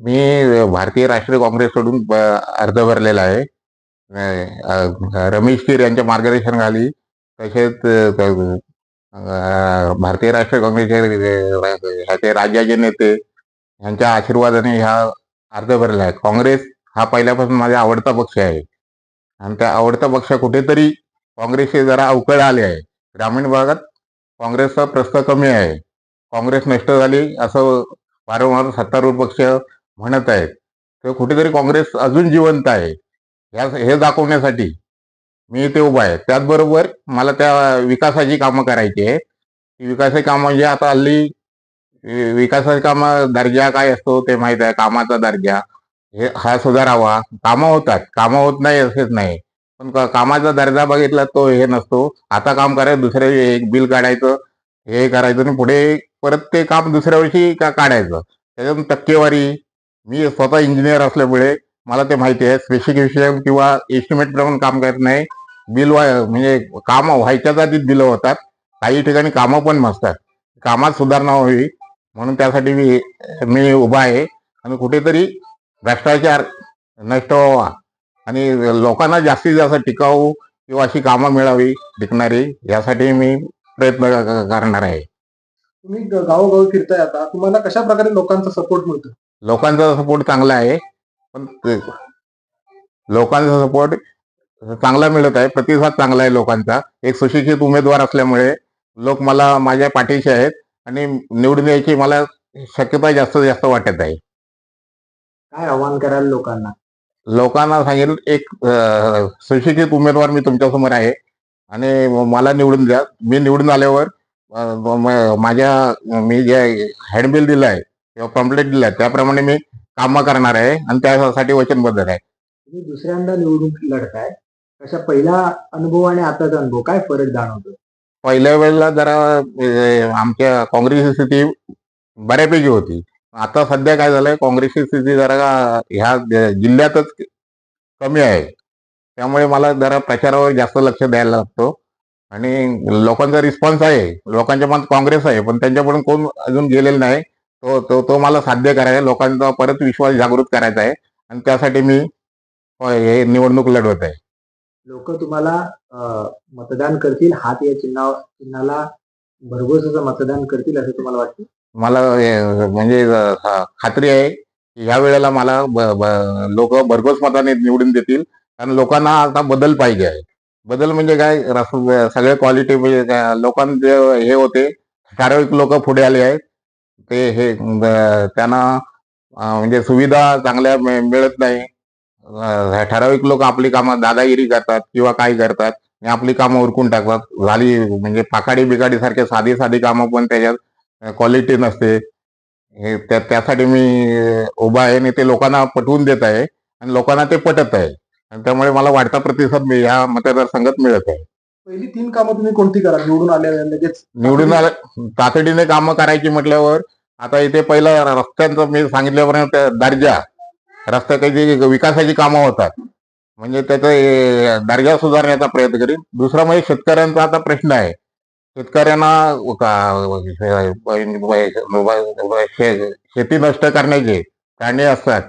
मी भारतीय राष्ट्रीय काँग्रेसकडून ब- अर्ज भरलेला आहे. रमेश कीर यांच्या मार्गदर्शनाखाली तसेच भारतीय राष्ट्रीय काँग्रेसचे ह्याचे राज्याचे नेते यांच्या आशीर्वादाने ह्या अर्ज भरला आहे. काँग्रेस हा पहिल्यापासून माझा आवडता पक्ष आहे. आणि त्या आवडता पक्ष कुठेतरी काँग्रेसचे जरा अवकळ आले आहे. ग्रामीण भागात काँग्रेसचा प्रस्ताव कमी आहे. काँग्रेस नष्ट झाली असं वारंवार सत्तारूढ पक्ष म्हणत आहेत. तर कुठेतरी काँग्रेस अजून जिवंत आहे. ह्या हे दाखवण्यासाठी मी इथे उभा आहे. त्याचबरोबर मला त्या विकासाची कामं करायची आहे ती विकासाची कामं म्हणजे आता हल्ली विकासाची कामं दर्जा काय असतो ते माहीत आहे. कामाचा दर्जा. हे हा सुधारावा. कामं होतात. कामं होत नाही असेच नाही. पण का- कामाचा दर्जा बघितला तो हे नसतो. आता काम करायचं दुसऱ्या एक बिल काढायचं हे करायचं आणि पुढे परत ते काम दुसऱ्या वर्षी का काढायचं. त्याच्यातून टक्केवारी मी स्वतः इंजिनियर असल्यामुळे मला ते माहिती आहे. स्पेसिफिकेशन किंवा एस्टिमेट प्रमाणे काम करत नाही. बिल व्हाय म्हणजे कामं व्हायच्याच आधीच बिलं होतात. काही ठिकाणी कामं पण नसतात. कामात सुधारणा व्हावी. म्हणून त्यासाठी मी मी उभा आहे. आणि कुठेतरी भ्रष्टाचार नष्ट व्हावा. आणि लोकांना जास्तीत जास्त टिकाऊ किंवा अशी कामं मिळावी टिकणारी यासाठी मी प्रयत्न करणार आहे. तुम्ही गावोगाव गावोगावी फिरताय आता. तुम्हाला कशा प्रकारे लोकांचा सपोर्ट मिळतो? लोकांचा सपोर्ट चांगला आहे. पण लोकांचा सपोर्ट चांगला मिळत आहे. प्रतिसाद चांगला आहे लोकांचा. एक सुशिक्षित उमेदवार असल्यामुळे लोक मला माझ्या पाठीशी आहेत आणि निवडून यायची मला शक्यता जास्त जास्त वाटत आहे. काय आव्हान कराल लोकांना? लोकांना सांगेल एक सुशिक्षित उमेदवार मी तुमच्यासमोर आहे आणि मला निवडून द्या. मी निवडून आल्यावर माझ्या मी जे हँडबिल दिलं आहे किंवा पम्पलेट दिलं त्याप्रमाणे मी कामं करणार आहे आणि त्यासाठी वचनबद्ध आहे. तुम्ही दुसऱ्यांदा निवडून लढताय. कशा पहिला अनुभव आणि आताचा अनुभव काय फरक जाणवतो? पहिल्या वेळेला जरा आमच्या काँग्रेसची स्थिती बऱ्यापैकी होती. आता सध्या काय झालंय काँग्रेसची स्थिती जरा ह्या ज- जिल्ह्यातच कमी आहे. त्यामुळे मला जरा प्रचारावर जास्त लक्ष द्यायला लागतो. आणि लोकांचा रिस्पॉन्स आहे. लोकांच्या मनात काँग्रेस आहे पण त्यांच्याकडून कोण अजून गेलेलं नाही. तो तो तो मला साध्य करायचा आहे. लोकांचा परत विश्वास जागृत करायचा आहे. आणि त्यासाठी मी हे निवडणूक लढवत आहे. लोक तुम्हाला मतदान करतील हात या चिन्हा चिन्हाला भरघोस मतदान करतील असं तुम्हाला वाटतं? मला म्हणजे खात्री आहे की ह्या वेळेला मला लोक भरघोस मताने निवडून देतील. कारण लोकांना आता बदल पाहिजे आहे. बदल म्हणजे काय सगळे क्वालिटी म्हणजे लोकांचे हे होते. ठराविक लोक पुढे आले आहेत. ते हे त्यांना म्हणजे सुविधा चांगल्या मिळ- मिळत नाही. ठराविक लोक आपली कामं दादागिरी करतात किंवा काय करतात आणि आपली कामं उरकून टाकतात. झाली म्हणजे पाकाडी बिकाडी सारखे साधी साधी कामं पण त्याच्यात क्वालिटी नसते. हे त्या- त्यासाठी मी उभा आहे आणि ते लोकांना पटवून देत आहे आणि लोकांना ते पटत आहे. आणि त्यामुळे मला वाढता प्रतिसाद मी या मतदारसंघात मिळत आहे. पहिली तीन कामं तुम्ही कोणती करा? निवडून आल्या लगेच निवडून आलं तातडीने कामं करायची म्हटल्यावर आता इथे पहिलं रस्त्यांचं मी सांगितल्यापर्यंत दर्जा रस्त्याची विकासाची कामं होतात. म्हणजे त्याचा दर्जा सुधारण्याचा प्रयत्न करीन. दुसरा म्हणजे शेतकऱ्यांचा आता प्रश्न आहे. शेतकऱ्यांना का- शेती नष्ट करण्याचे प्राणी असतात.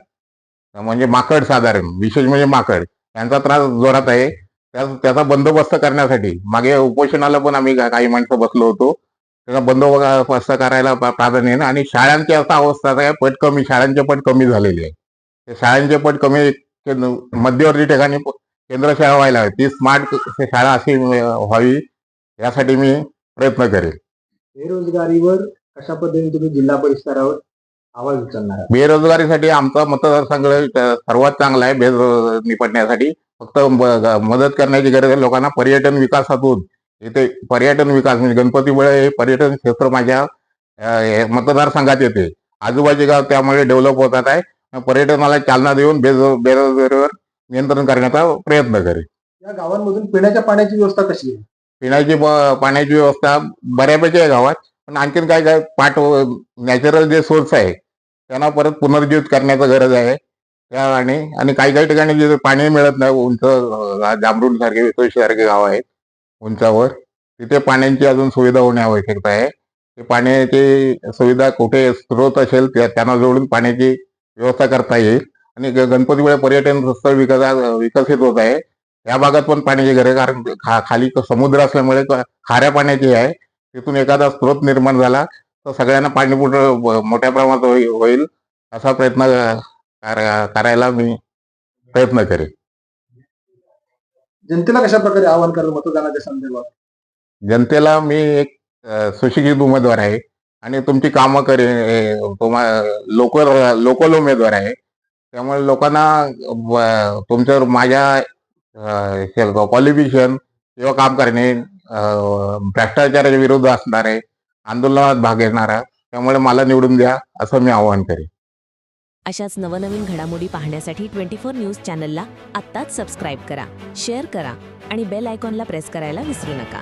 म्हणजे माकड साधारण विशेष म्हणजे माकड यांचा त्रास जोरात आहे. त्याचा बंदोबस्त करण्यासाठी मागे उपोषणाला पण आम्ही काही माणसं बसलो होतो. त्याचा बंदोबस्त करायला प्रा- प्राधान्य आहे आणि शाळांची असा अवस्था आहे पट कमी शाळांचे पट कमी झालेली आहे ते शाळांचे पट कमी मध्यवर्ती ठिकाणी केंद्र शाळा व्हायला हवी. ती स्मार्ट शाळा अशी व्हावी यासाठी मी प्रयत्न करेल. बेरोजगारीवर कशा पद्धतीने तुम्ही जिल्हा परिसरावर आवाज उचलणार? बेरोजगारीसाठी आमचा मतदारसंघ सर्वात चांगला आहे बेरोज निपटण्यासाठी. फक्त मदत करण्याची गरज आहे. लोकांना पर्यटन विकासातून इथे पर्यटन विकास म्हणजे गणपतीमुळे हे पर्यटन क्षेत्र माझ्या मतदारसंघात येते. आजूबाजू गाव त्यामुळे डेव्हलप होतात आहे. पर्यटनाला चालना देऊन बेरो बेरोजगारीवर नियंत्रण करण्याचा प्रयत्न करेल या गावांमधून पिण्याच्या पाण्याची व्यवस्था कशी आहे? पिण्याची पाण्याची व्यवस्था बऱ्यापैकी आहे गावात. पण आणखीन काय काय पाठ नॅचरल जे सोर्स आहे त्यांना परत पुनर्जीवित करण्याचं गरज आहे. त्या आणि आणि काही काही ठिकाणी जे पाणी मिळत नाही उंच अं, जांभरूण सारखे सारखे गाव आहेत. उंचावर. तिथे पाण्याची अजून सुविधा होणे आवश्यकता आहे. ते पाण्याची सुविधा कुठे स्रोत असेल त्यांना जोडून पाण्याची व्यवस्था करता येईल. आणि ग- गणपतीपुळे पर्यटन स्थळ विकसा विकसित होत आहे. या भागात पण पाण्याची गरज कारण खा खाली समुद्र असल्यामुळे खाऱ्या पाण्याची आहे. तिथून एखादा स्रोत निर्माण झाला तर सगळ्यांना पाणी मोठ्या प्रमाणात होई- होईल असा प्रयत्न करायला मी प्रयत्न करेन. जनतेला कशा प्रकारे आवाहन कराल मतदानाच्या संदर्भात? जनतेला मी एक सुशिक्षित उमेदवार आहे आणि तुमची कामं करे तुम्हा लोकल लोकल उमेदवार आहे. त्यामुळे लोकांना तुमच्यावर माझ्या क्वालिफिकेशन किंवा काम करणे भ्रष्टाचाराच्या विरुद्ध असणार आहे आंदोलनात भाग घेणारा त्यामुळे मला निवडून द्या असं मी आवाहन करेन. अशाच नवनवीन घडामोडी पाहण्यासाठी ट्वेंटी फोर न्यूज चॅनलला आत्ताच सबस्क्राईब करा शेअर करा आणि बेल आयकॉनला प्रेस करायला विसरू नका.